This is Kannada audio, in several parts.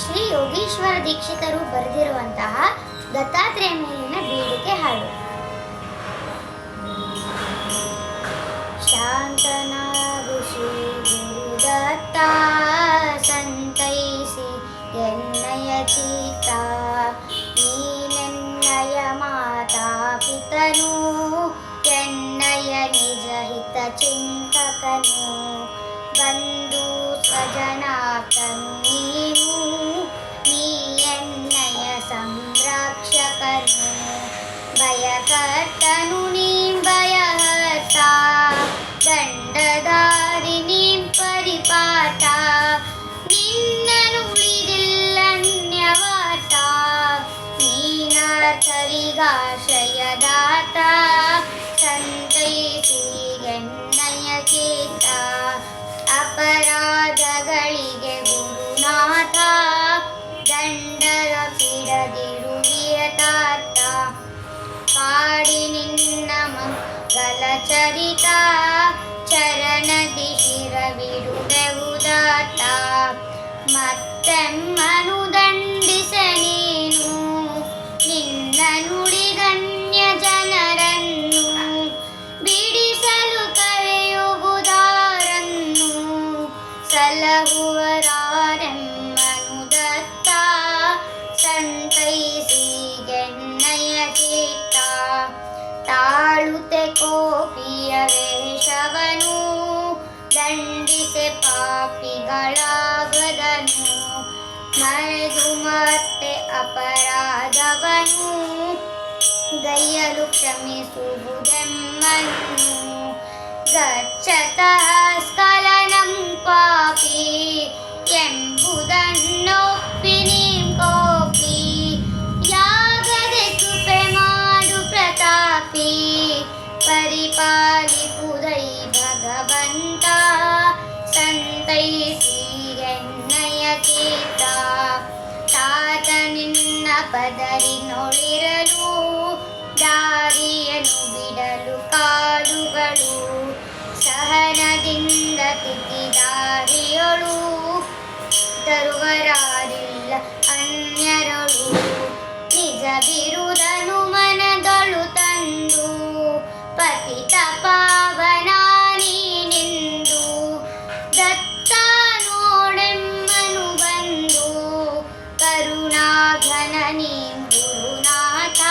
ಶ್ರೀ ಯೋಗೀಶ್ವರ ದೀಕ್ಷಿತರು ಬರೆದಿರುವಂತಹ ದತ್ತಾತ್ರೇಯ ಮೇಲಿನ ಬೇಡಿಕೆ ಹಾಡು ಶಾಂತನಾಗು ಶ್ರೀ ಗುರುದತ್ತ ಸಂತೈಸಿ ಎನ್ನಯ ಚೀತ ನೀನೆನ್ನಯ ಮಾತಾ ಪಿತನು, ಎನ್ನಯ ನಿಜ ಹಿತ ಚಿಂತಕನು, ಬಂಧು ಭಯಕರ್ತನು ನೀ ಭಯಹರ್ತ ದಂಡಧಾರಿ ನೀ ಪರಿಪಾಠ ನಿನ್ನನುಳಿದಿಲ್ಲನ್ಯವಾತ ನೀನಾರ್ಥರಿಗಾಶ್ರಯದಾತ ಸಂತೈಸಿ ಎನ್ನಯ ಚೇತ ಅಪರಾಧಗಳಿಗೆ ಚರಿತ ಚರಣದಿ ಶಿರವಿಡುವೆವುದಾತ ಮತ್ತೆಮ್ಮನು ದಂಡಿಸ ನೀನು, ನಿನ್ನ ನುಡಿಗಣ್ಯ ಜನರನ್ನು. ಬಿಡಿಸಲು ಕರೆಯುವುದಾರನ್ನು, ಸಲಹುವರಾರೆಮ್ಮನು ದತ್ತ. ಸಂತೈಸಿ ಗೆನ್ನಯ ಚಿತ್ತ ತಾಳುತೆ ಕೋಪಿಯ ವೇಷವನು ದಂಡಿಸೆ ಪಾಪಿಗಳಾಗದನು ಮರೆದು ಮತ್ತೆ ಅಪರಾಧವನು ಗೈಯಲು ಕ್ಷಮಿಸುವುದೆಮ್ಮನ್ನು ಗಚ್ಚತಃ ಪದರಿನೊಳಿರಲು ದಾರಿಯನ್ನು ಬಿಡಲು ಕಾಡುಗಳು ಸಹನದಿಂದ ತಿದ್ದಿದಾರಿಯೊಳು ತರುವರಾರಿಲ್ಲ ಅನ್ಯರಳು. ನಿಜ ಬಿರುದನು ಕರುಣಾಘನ ನೀ ಗುರುನಾಥ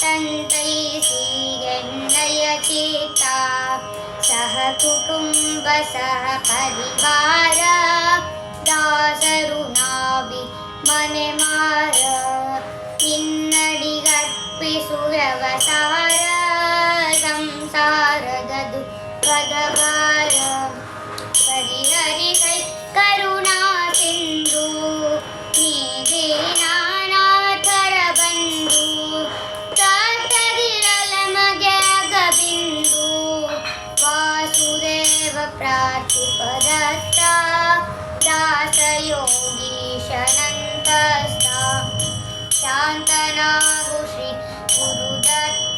ಸಂತೈಸಿ ಎನ್ನಯ ಚೇತ ಸಹ ಕುಟುಂಬ ಸಹ ಪರಿವಾರ ದಾಸರು ನಾವಿ ಮನೆ ಮಾರ ನಿನ್ನಡಿಗರ್ಪಿಸು ವ್ಯವಸಾರ ಸಂಸಾರದ ದುಃಖದ ಭಾರ ಪರಿಹರಿ ಕೈ ಕರುಣಾ ಸಿಂಧು प्रातिपदत्ता दासयोगीशनन्तस्ता। शान्तनागुश्री गुरुदत्ता